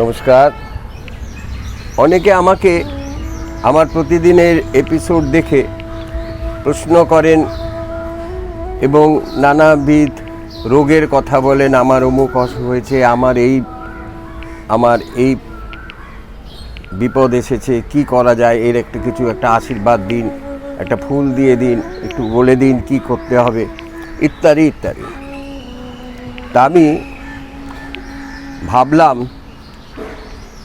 নমস্কার। অনেকে আমাকে আমার প্রতিদিনের এপিসোড দেখে প্রশ্ন করেন এবং নানাবিধ রোগের কথা বলেন, আমার অমুক হয়েছে, আমার এই আমার এই বিপদ এসেছে, কি করা যায়, এর একটা কিছু একটা আশীর্বাদ দিন, একটা ফুল দিয়ে দিন, একটু বলে দিন কি করতে হবে, ইত্যাদি ইত্যাদি। তা আমি ভাবলাম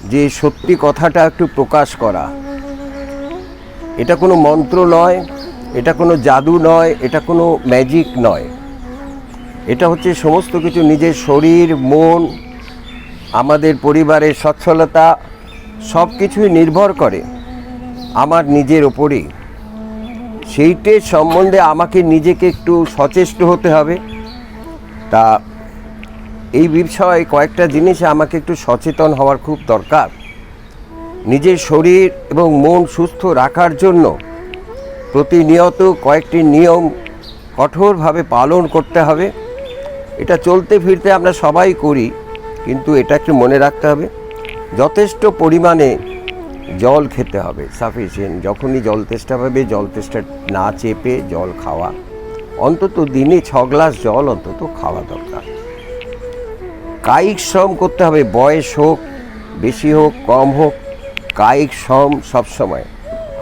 যে সত্যি কথাটা একটু প্রকাশ করা। এটা কোনো মন্ত্র নয়, এটা কোনো জাদু নয়, এটা কোনো ম্যাজিক নয়। এটা হচ্ছে সমস্ত কিছু নিজের শরীর, মন, আমাদের পরিবারের সচ্ছলতা সব কিছুই নির্ভর করে আমার নিজের ওপরেই। সেইটের সম্বন্ধে আমাকে নিজেকে একটু সচেষ্ট হতে হবে। তা এই বিষয়ে কয়েকটা জিনিসে আমাকে একটু সচেতন হওয়ার খুব দরকার। নিজের শরীর এবং মন সুস্থ রাখার জন্য প্রতিনিয়ত কয়েকটি নিয়ম কঠোরভাবে পালন করতে হবে। এটা চলতে ফিরতে আমরা সবাই করি, কিন্তু এটা একটু মনে রাখতে হবে। যথেষ্ট পরিমাণে জল খেতে হবে সাফিসিয়েন্ট যখনই জল তেষ্টা পাবে, জল তেষ্টা না চেপে জল খাওয়া। অন্তত দিনে ছ গ্লাস জল অন্তত খাওয়া দরকার। কায়িক শ্রম করতে হবে, বয়স হোক, বেশি হোক, কম হোক, কায়িক শ্রম সবসময়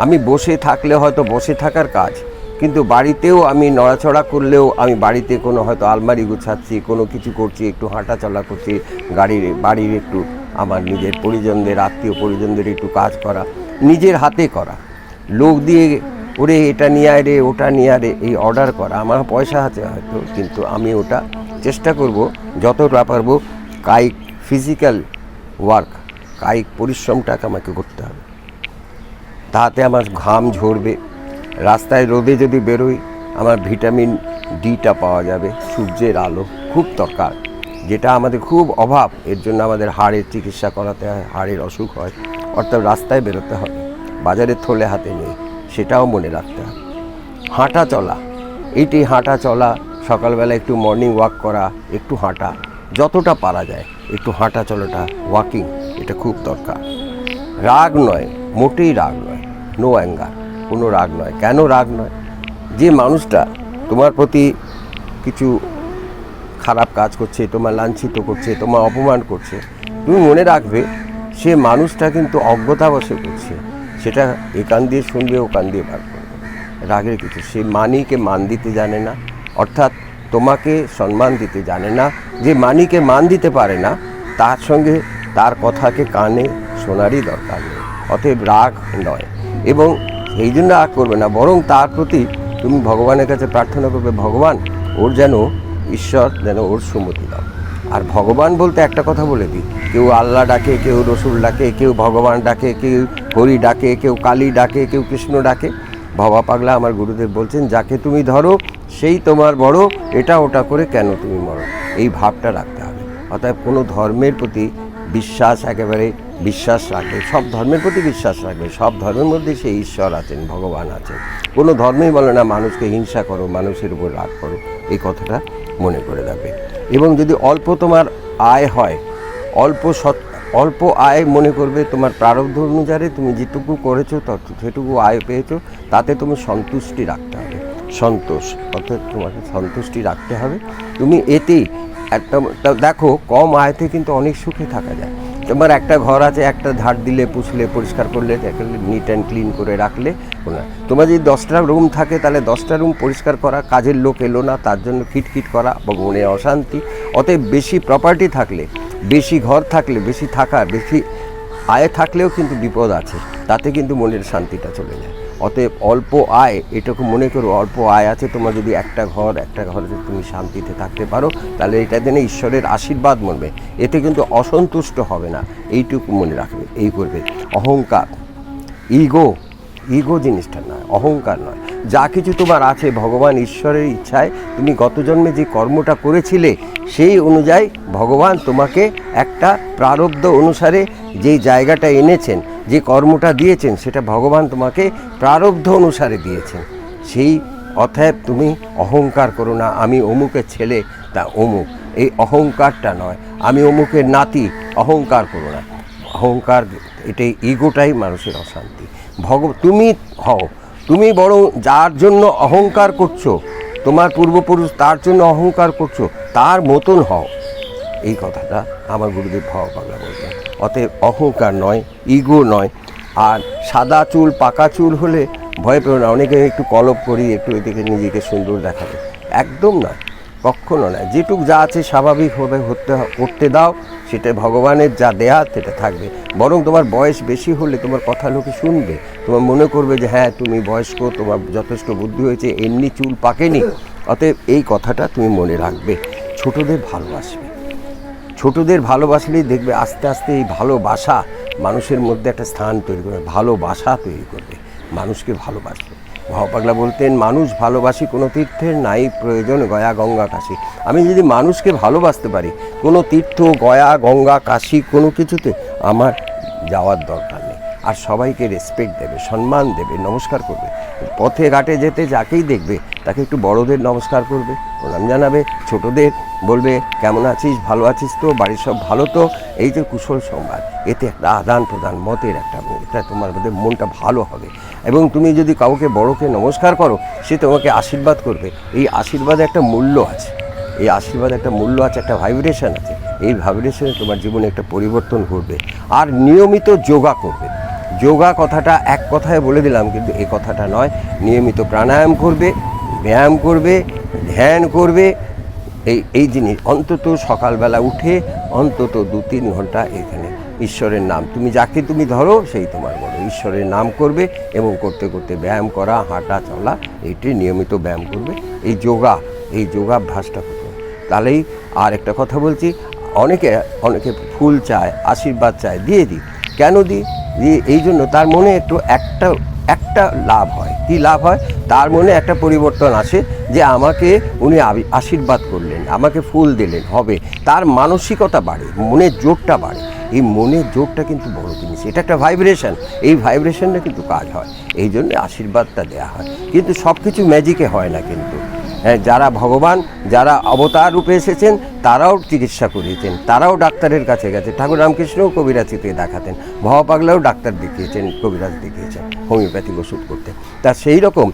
আমি বসে থাকলে হয়তো বসে থাকার কাজ, কিন্তু বাড়িতেও আমি নড়াচড়া করলেও আমি বাড়িতে কোনো হয়তো আলমারি গুছাচ্ছি, কোনো কিছু করছি, একটু হাঁটা চলা করছি, গাড়ির, বাড়ির একটু আমার নিজের পরিজনদের, আত্মীয় পরিজনদের একটু কাজ করা, নিজের হাতে করা। লোক দিয়ে ওরে, এটা নিয়ে আয় রে, ওটা নিয়ে আয় রে, এই অর্ডার করা। আমার পয়সা আছে হয়তো, কিন্তু আমি ওটা চেষ্টা করব যতটা পারব, কায়িক ফিজিক্যাল ওয়ার্ক কায়িক পরিশ্রমটাকে আমাকে করতে হবে। তাতে আমার ঘাম ঝরবে, রাস্তায় রোদে যদি বেরোই, আমার ভিটামিন ডিটা পাওয়া যাবে, সূর্যের আলো খুব দরকার, যেটা আমাদের খুব অভাব, এর জন্য আমাদের হাড়ের চিকিৎসা করাতে হয়, হাড়ের অসুখ হয়, অর্থাৎ রাস্তায় বেরোতে হবে বাজারের থলে হাতে নেই। সেটাও মনে রাখতে হবে। হাঁটা চলা এইটি হাঁটা চলা, সকালবেলা একটু মর্নিং ওয়াক করা, একটু হাঁটা, যতটা পারা যায়, একটু হাঁটা চলাটা ওয়াকিং এটা খুব দরকার। রাগ নয়, মোটেই রাগ নয় নো অ্যাঙ্গার কোনো রাগ নয়। কেন রাগ নয়? যে মানুষটা তোমার প্রতি কিছু খারাপ কাজ করছে, তোমার লাঞ্ছিত করছে, তোমার অপমান করছে, তুমি মনে রাখবে, সে মানুষটা কিন্তু অজ্ঞতাবশে করছে। সেটা এ কান দিয়ে শুনবে, ও কান দিয়ে বার করবে। রাগের কিছু। সে মানিকে মান দিতে জানে না। অর্থাৎ তোমাকে সম্মান দিতে জানে না। যে মানিকে মান দিতে পারে না, তার সঙ্গে তার কথাকে কানে শোনারই দরকার নেই। অতএব রাগ নয়। এবং এই জন্য রাগ করবে না। বরং তার প্রতি তুমি ভগবানের কাছে প্রার্থনা করবে, ভগবান, ওর যেন ঈশ্বর যেন ওর সুমতি দাও। আর ভগবান বলতে একটা কথা বলে দিই। কেউ আল্লাহ ডাকে, কেউ রসুল ডাকে, কেউ ভগবান ডাকে, কেউ হরি ডাকে, কেউ কালী ডাকে, কেউ কৃষ্ণ ডাকে। ভবা পাগলা আমার গুরুদেব বলছেন, যাকে তুমি ধরো, সেই তোমার বড়, এটা ওটা করে কেন তুমি মরো? এই ভাবটা রাখতে হবে। অতএব কোনো ধর্মের প্রতি বিশ্বাস একেবারে বিশ্বাস রাখবে, সব ধর্মের প্রতি বিশ্বাস রাখবে, সব ধর্মের মধ্যে সে ঈশ্বর আছেন, ভগবান আছেন। কোনো ধর্মেই বলে না, মানুষকে হিংসা করো, মানুষের উপর রাগ করো। এই কথাটা মনে করে রাখবে। এবং যদি অল্প তোমার আয় হয়, অল্প সৎ, অল্প আয় মনে করবে তোমার প্রারব্ধ অনুযায়ী তুমি যেটুকু করেছ সেটুকু আয় পেয়েছ, তাতে তুমি সন্তুষ্টি রাখতে হবে। সন্তোষ, অর্থাৎ তোমাকে সন্তুষ্টি রাখতে হবে। তুমি এতেই দেখো, কম আয়তে কিন্তু অনেক সুখে থাকা যায়। তোমার একটা ঘর আছে, একটা ধার দিলে পুষলে পরিষ্কার করলে নিট অ্যান্ড ক্লিন করে রাখলে না। তোমার যদি দশটা রুম থাকে, তাহলে দশটা রুম পরিষ্কার করা, কাজের লোক এলো না, তার জন্য খিটখিট করা, বা মনে অশান্তি। অতএব বেশি প্রপার্টি থাকলে, বেশি ঘর থাকলে, বেশি থাকা, বেশি আয় থাকলেও কিন্তু বিপদ আছে। তাতে কিন্তু মনের শান্তিটা চলে যায়। অতএব অল্প আয়, এটুকু মনে করো অল্প আয় আছে, তোমার যদি একটা ঘর, একটা ঘরে তুমি শান্তিতে থাকতে পারো, তাহলে এটা দিনে ঈশ্বরের আশীর্বাদ মনবে এতে কিন্তু অসন্তুষ্ট হবে না, এইটুকু মনে রাখবে, এই করবে। অহংকার, ইগো ইগো জিনিসটা নয়, অহংকার নয়। যা কিছু তোমার আছে, ভগবান ঈশ্বরের ইচ্ছায়, তুমি গত জন্মে যে কর্মটা করেছিলে, সেই অনুযায়ী ভগবান তোমাকে একটা প্রারব্ধ অনুসারে যেই জায়গাটা এনেছেন যে কর্মটা দিয়েছেন, সেটা ভগবান তোমাকে প্রারব্ধ অনুসারে দিয়েছেন। সেই অতএব তুমি অহংকার করো না, আমি অমুকের ছেলে, তা অমুক। এই অহংকারটা নয়, আমি অমুকের নাতি, অহংকার করো না। অহংকার, এটাই ইগোটাই মানুষের অশান্তি। ভগ, তুমি হও, তুমি বরং যার জন্য অহংকার করছ, তোমার পূর্বপুরুষ তার জন্য অহংকার করছ, তার মতন হও। এই কথাটা আমার গুরুদেব পাগলা বলতেন অতএব অহংকার নয়, ইগো নয়। আর সাদা চুল, পাকা চুল হলে ভয় পেও না। অনেকে একটু কলপ করি একটু এদিকে নিজেকে সুন্দর দেখাবে। একদম নয় কখনো নয়। যেটুক যা আছে স্বাভাবিকভাবে হতে করতে দাও। সেটা ভগবানের যা দেয়া, সেটা থাকবে। বরং তোমার বয়স বেশি হলে তোমার কথা লোকে শুনবে। তোমার মনে করবে যে হ্যাঁ তুমি বয়স্ক, তোমার যথেষ্ট বুদ্ধি হয়েছে, এমনি চুল পাকেনি। অতএব এই কথাটা তুমি মনে রাখবে। ছোটদের ভালোবাসবে। ছোটদের ভালোবাসলেই দেখবে আস্তে আস্তে এই ভালোবাসা মানুষের মধ্যে একটা স্থান তৈরি করবে ভালোবাসা তৈরি করবে, মানুষকে ভালোবাসবে। মহাপাগলা বলতেন, মানুষ ভালোবাসি কোনো তীর্থের নাই প্রয়োজন গয়া গঙ্গা কাশি। আমি যদি মানুষকে ভালোবাসতে পারি, কোনো তীর্থ, গয়া, গঙ্গা, কাশি, কোনো কিছুতে আমার যাওয়ার দরকার নেই। আর সবাইকে রেসপেক্ট দেবে, সম্মান দেবে, নমস্কার করবে। পথে ঘাটে যেতে যাকেই দেখবে, তাকে একটু বড়দের নমস্কার করবে, প্রণাম জানাবে, ছোটদের বলবে, কেমন আছিস? ভালো আছিস তো? বাড়ির সব ভালো তো? এই যে কুশল সংবাদ, এতে একটা আদান প্রদান, মতের একটা এটা তোমার মধ্যে মনটা ভালো হবে। এবং তুমি যদি কাউকে বড়কে নমস্কার করো, সে তোমাকে আশীর্বাদ করবে। এই আশীর্বাদে একটা মূল্য আছে। এই আশীর্বাদে একটা মূল্য আছে, একটা ভাইব্রেশন আছে। এই ভাইব্রেশনে তোমার জীবনে একটা পরিবর্তন ঘটবে। আর নিয়মিত যোগা করবে। যোগা কথাটা এক কথায় বলে দিলাম, কিন্তু এ কথাটা নয়। নিয়মিত প্রাণায়াম করবে, ব্যায়াম করবে, ধ্যান করবে। এই এই জিনিস, অন্তত সকালবেলা উঠে অন্তত দু তিন ঘণ্টা এখানে। ঈশ্বরের নাম, তুমি যাকে তুমি ধরো, সেই তোমার বলো। ঈশ্বরের নাম করবে এবং করতে করতে ব্যায়াম করা, হাঁটা, চলা এইটি নিয়মিত ব্যায়াম করবে। এই যোগা, এই যোগাভ্যাসটা করবে তাহলেই আর একটা কথা বলছি, অনেকে অনেকে ফুল চায়, আশীর্বাদ চায়, দিয়ে দিই। কেন দিই? এই জন্য তার মনে একটু একটা একটা লাভ হয়। কি লাভ হয়? তার মনে একটা পরিবর্তন আসে যে আমাকে উনি আশীর্বাদ করলেন, আমাকে ফুল দিলেন, হবে। তার মানসিকতা বাড়ে, মনের জোরটা বাড়ে। এই মনের জোরটা কিন্তু বড় জিনিস। এটা একটা ভাইব্রেশন এই ভাইব্রেশনটা কিন্তু কাজ হয়। এই জন্য আশীর্বাদটা দেওয়া হয়। কিন্তু সব কিছু ম্যাজিকে হয় না কিন্তু। যারা ভগবান, যারা অবতার রূপে এসেছেন, তারাও চিকিৎসা করিয়েছেন। তারাও ডাক্তারের কাছে গেছে। ঠাকুর রামকৃষ্ণও কবিরাজিতে দেখাতেন। মহাপাগলাও ডাক্তার দেখিয়েছেন, কবিরাজ দেখিয়েছেন হোমিওপ্যাথিক ওষুধ করতে। তা সেই রকম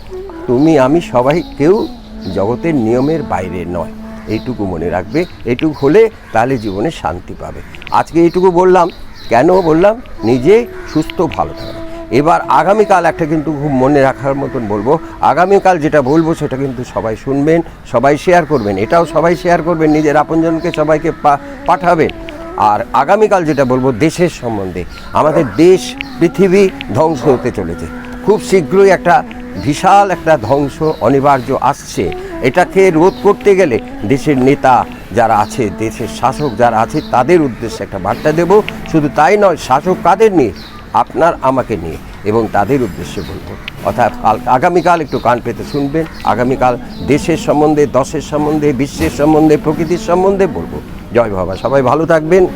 তুমি, আমি সবাই কেউ জগতের নিয়মের বাইরে নয়। এইটুকু মনে রাখবে, এইটুকু হলে তাহলে জীবনে শান্তি পাবে। আজকে এইটুকু বললাম। কেন বললাম? নিজে সুস্থ, ভালো থাকবে এবার আগামীকাল একটা কিন্তু খুব মনে রাখার মতন বলব। আগামীকাল যেটা বলব সেটা কিন্তু সবাই শুনবেন, সবাই শেয়ার করবেন। এটাও সবাই শেয়ার করবেন, নিজের আপনজনকে সবাইকে পাঠাবেন। আর আগামীকাল যেটা বলব দেশের সম্বন্ধে, আমাদের দেশ, পৃথিবী ধ্বংস হতে চলেছে। খুব শীঘ্রই একটা বিশাল একটা ধ্বংস, অনিবার্য আসছে। এটাকে রোধ করতে গেলে দেশের নেতা যারা আছে, দেশের শাসক যারা আছে, তাদের উদ্দেশ্যে একটা বার্তা দেব। শুধু তাই নয়, শাসক কাদের নিয়ে আপনার, আমাকে নিয়ে এবং তাদের উদ্দেশ্যে বলব। অর্থাৎ কাল- আগামীকাল একটু কান পেতে শুনবেন, আগামীকাল দেশের সম্বন্ধে, দশের সম্বন্ধে, বিশ্বের সম্বন্ধে, প্রকৃতির সম্বন্ধে বলব। জয় বাবা, সবাই ভালো থাকবেন।